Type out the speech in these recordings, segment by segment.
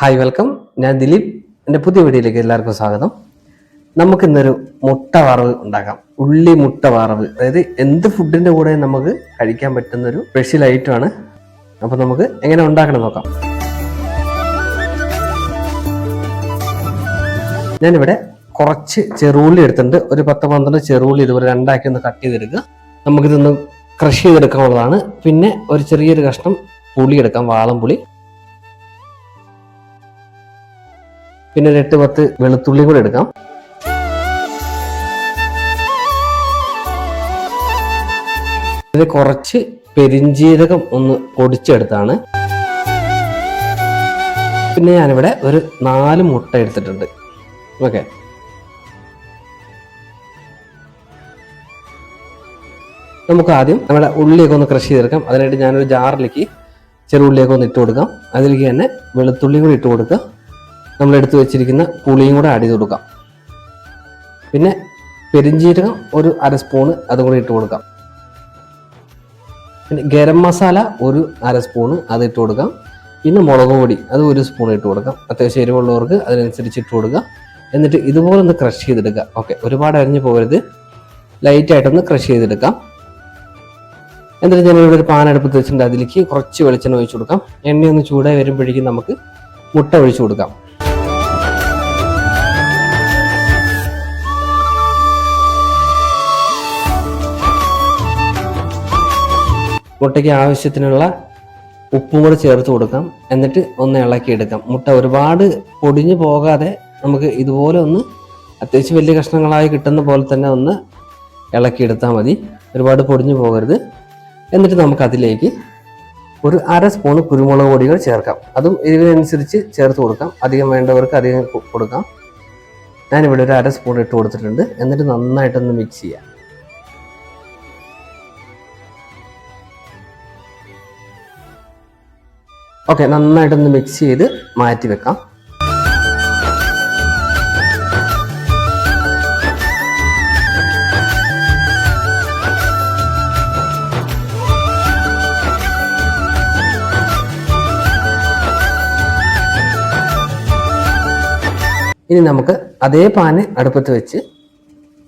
Hi welcome ഞാൻ ദിലീപ്. എന്റെ പുതിയ വീഡിയോയിലേക്ക് എല്ലാവർക്കും സ്വാഗതം. നമുക്കിന്നൊരു മുട്ട വറവ് ഉണ്ടാക്കാം. ഉള്ളി മുട്ട വറവ്. അതായത് എന്ത് ഫുഡിന്റെ കൂടെ നമുക്ക് കഴിക്കാൻ പറ്റുന്നൊരു സ്പെഷ്യൽ ഐറ്റമാണ് അപ്പോൾ നമുക്ക് എങ്ങനെ ഉണ്ടാക്കണം നോക്കാം. ഞാനിവിടെ കുറച്ച് ചെറുള്ളി എടുത്തിട്ടുണ്ട്. ഒരു പത്ത് പന്ത്രണ്ട് ചെറുള്ളി ഇതുപോലെ രണ്ടാക്കി ഒന്ന് കട്ട് ചെയ്തെടുക്കുക. നമുക്കിതൊന്ന് ക്രഷ് ചെയ്തെടുക്കാനുള്ളതാണ്. പിന്നെ ഒരു ചെറിയൊരു കഷ്ണം പുളി എടുക്കാം. വാളം പുളി പിന്നെ ഒരു എട്ട് പത്ത് വെളുത്തുള്ളി കൂടെ എടുക്കാം. ഇത് കുറച്ച് പെരിഞ്ജീരകം ഒന്ന് പൊടിച്ചെടുത്താണ്. പിന്നെ ഞാനിവിടെ ഒരു നാല് മുട്ട എടുത്തിട്ടുണ്ട്. ഓക്കെ. നമുക്ക് ആദ്യം നമ്മുടെ ഉള്ളിയൊക്കെ ഒന്ന് ക്രഷ് ചെയ്തെടുക്കാം. അതിനായിട്ട് ഞാനൊരു ജാറിലേക്ക് ചെറു ഉള്ളിയൊക്കെ ഒന്ന് ഇട്ട് കൊടുക്കാം. അതിലേക്ക് തന്നെ വെളുത്തുള്ളി കൂടി ഇട്ട് കൊടുക്കുക. നമ്മൾ എടുത്തു വെച്ചിരിക്കുന്ന പുളിയും കൂടെ ആഡ് ചെയ്ത് കൊടുക്കാം. പിന്നെ പെരിഞ്ജീരകം ഒരു അര സ്പൂണ് അതും കൂടി ഇട്ട് കൊടുക്കാം. പിന്നെ ഗരം മസാല ഒരു അര സ്പൂണ് അത് ഇട്ട് കൊടുക്കാം. പിന്നെ മുളക് പൊടി അത് ഒരു സ്പൂൺ ഇട്ട് കൊടുക്കാം. അത്യാവശ്യം എരിവുള്ളവർക്ക് അതിനനുസരിച്ച് ഇട്ട് കൊടുക്കുക എന്നിട്ട് ഇതുപോലെ ഒന്ന് ക്രഷ് ചെയ്തെടുക്കുക. ഓക്കെ ഒരുപാട് അരിഞ്ഞു പോകരുത്. ലൈറ്റായിട്ടൊന്ന് ക്രഷ് ചെയ്തെടുക്കാം. എന്നിട്ട് ഞാനിവിടെ ഒരു പാൻ അടുപ്പത്ത് വെച്ചിട്ടുണ്ട്. അതിലേക്ക് കുറച്ച് വെളിച്ചെണ്ണ ഒഴിച്ചു കൊടുക്കാം. എണ്ണയൊന്ന് ചൂടായി വരുമ്പോഴേക്കും നമുക്ക് മുട്ട ഒഴിച്ചു കൊടുക്കാം. മുട്ടയ്ക്ക് ആവശ്യത്തിനുള്ള ഉപ്പും കൂടെ ചേർത്ത് കൊടുക്കാം. എന്നിട്ട് ഒന്ന് ഇളക്കി എടുക്കാം. മുട്ട ഒരുപാട് പൊടിഞ്ഞു പോകാതെ നമുക്ക് ഇതുപോലെ ഒന്ന് അത്യാവശ്യം വലിയ കഷ്ണങ്ങളായി കിട്ടുന്ന പോലെ തന്നെ ഒന്ന് ഇളക്കിയെടുത്താൽ മതി. ഒരുപാട് പൊടിഞ്ഞു പോകരുത്. എന്നിട്ട് നമുക്ക് അതിലേക്ക് ഒരു അര സ്പൂൺ കുരുമുളക് പൊടികൾ ചേർക്കാം. അതും ഇതിനനുസരിച്ച് ചേർത്ത് കൊടുക്കാം. അധികം വേണ്ടവർക്ക് അധികം കൊടുക്കാം. ഞാനിവിടെ ഒരു അര സ്പൂൺ ഇട്ട് കൊടുത്തിട്ടുണ്ട്. എന്നിട്ട് നന്നായിട്ടൊന്ന് മിക്സ് ചെയ്യാം. ഓക്കെ നന്നായിട്ടൊന്ന് മിക്സ് ചെയ്ത് മാറ്റി വെക്കാം. ഇനി നമുക്ക് അതേ പാന് അടുപ്പത്ത് വെച്ച്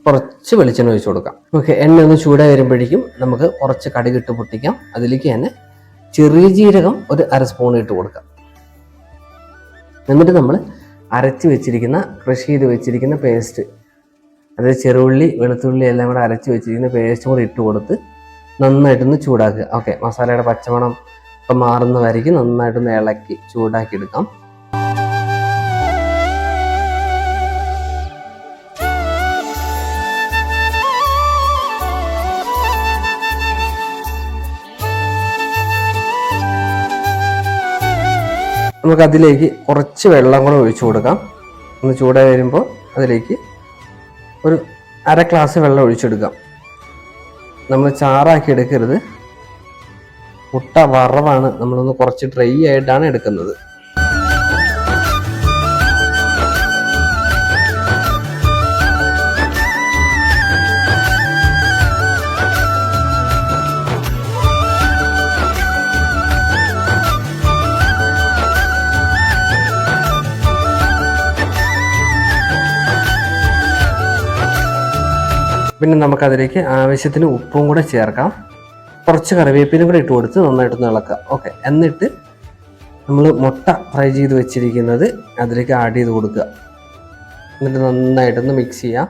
കുറച്ച് വെളിച്ചെണ്ണ ഒഴിച്ചു കൊടുക്കാം. ഓക്കെ എണ്ണ ഒന്ന് ചൂടായി വരുമ്പോഴേക്കും നമുക്ക് കുറച്ച് കടുകിട്ട് പൊട്ടിക്കാം. അതിലേക്ക് തന്നെ ചെറിയ ജീരകം ഒരു അര സ്പൂൺ ഇട്ട് കൊടുക്കാം. എന്നിട്ട് നമ്മൾ അരച്ച് വെച്ചിരിക്കുന്ന ക്രഷ് ചെയ്ത് വെച്ചിരിക്കുന്ന പേസ്റ്റ് അതായത് ചെറുള്ളി വെളുത്തുള്ളി എല്ലാം കൂടെ അരച്ച് വെച്ചിരിക്കുന്ന പേസ്റ്റ് കൂടെ ഇട്ട് കൊടുത്ത് നന്നായിട്ടൊന്ന് ചൂടാക്കുക. ഓക്കെ മസാലയുടെ പച്ചമണം ഇപ്പം മാറുന്നവരേക്ക് നന്നായിട്ടൊന്ന് ഇളക്കി ചൂടാക്കി എടുക്കാം നമുക്ക് അതിലേക്ക് കുറച്ച് വെള്ളം കൂടെ ഒഴിച്ചു കൊടുക്കാം. ഒന്ന് ചൂടായി വരുമ്പോൾ അതിലേക്ക് ഒരു അര ഗ്ലാസ് വെള്ളം ഒഴിച്ചെടുക്കാം. നമ്മൾ ചാറാക്കി എടുക്കരുത്. മുട്ട വറവാണ്. നമ്മളൊന്ന് കുറച്ച് ഡ്രൈ ആയിട്ടാണ് എടുക്കുന്നത്. പിന്നെ നമുക്കതിലേക്ക് ആവശ്യത്തിന് ഉപ്പും കൂടെ ചേർക്കാം. കുറച്ച് കറിവേപ്പിലും കൂടെ ഇട്ട് കൊടുത്ത് നന്നായിട്ടൊന്ന് ഇളക്കുക. ഓക്കെ എന്നിട്ട് നമ്മൾ മുട്ട ഫ്രൈ ചെയ്ത് വെച്ചിരിക്കുന്നത് അതിലേക്ക് ആഡ് ചെയ്ത് കൊടുക്കുക. എന്നിട്ട് നന്നായിട്ടൊന്ന് മിക്സ് ചെയ്യാം.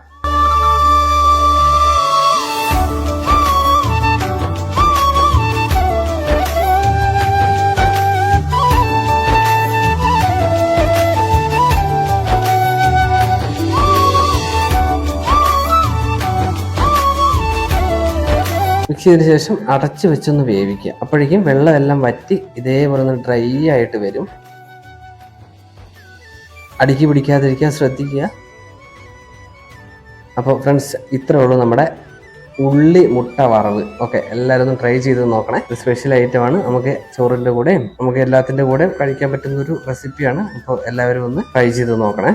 മിക്സ് ചെയ്തതിന് ശേഷം അടച്ച് വെച്ചൊന്ന് വേവിക്കുക. അപ്പോഴേക്കും വെള്ളമെല്ലാം വറ്റി ഇതേപോലെ ഒന്ന് ഡ്രൈ ആയിട്ട് വരും. അടുക്കി പിടിക്കാതിരിക്കാൻ ശ്രദ്ധിക്കുക. അപ്പോൾ ഫ്രണ്ട്സ് ഇത്രേ ഉള്ളൂ നമ്മുടെ ഉള്ളി മുട്ട വറവ്. ഓക്കെ എല്ലാവരും ഒന്ന് ട്രൈ ചെയ്ത് നോക്കണേ. സ്പെഷ്യൽ ഐറ്റമാണ് നമുക്ക് ചോറിന്റെ കൂടെയും നമുക്ക് എല്ലാത്തിന്റെ കൂടെയും കഴിക്കാൻ പറ്റുന്ന ഒരു റെസിപ്പിയാണ് അപ്പോൾ എല്ലാവരും ഒന്ന് ട്രൈ ചെയ്ത് നോക്കണേ.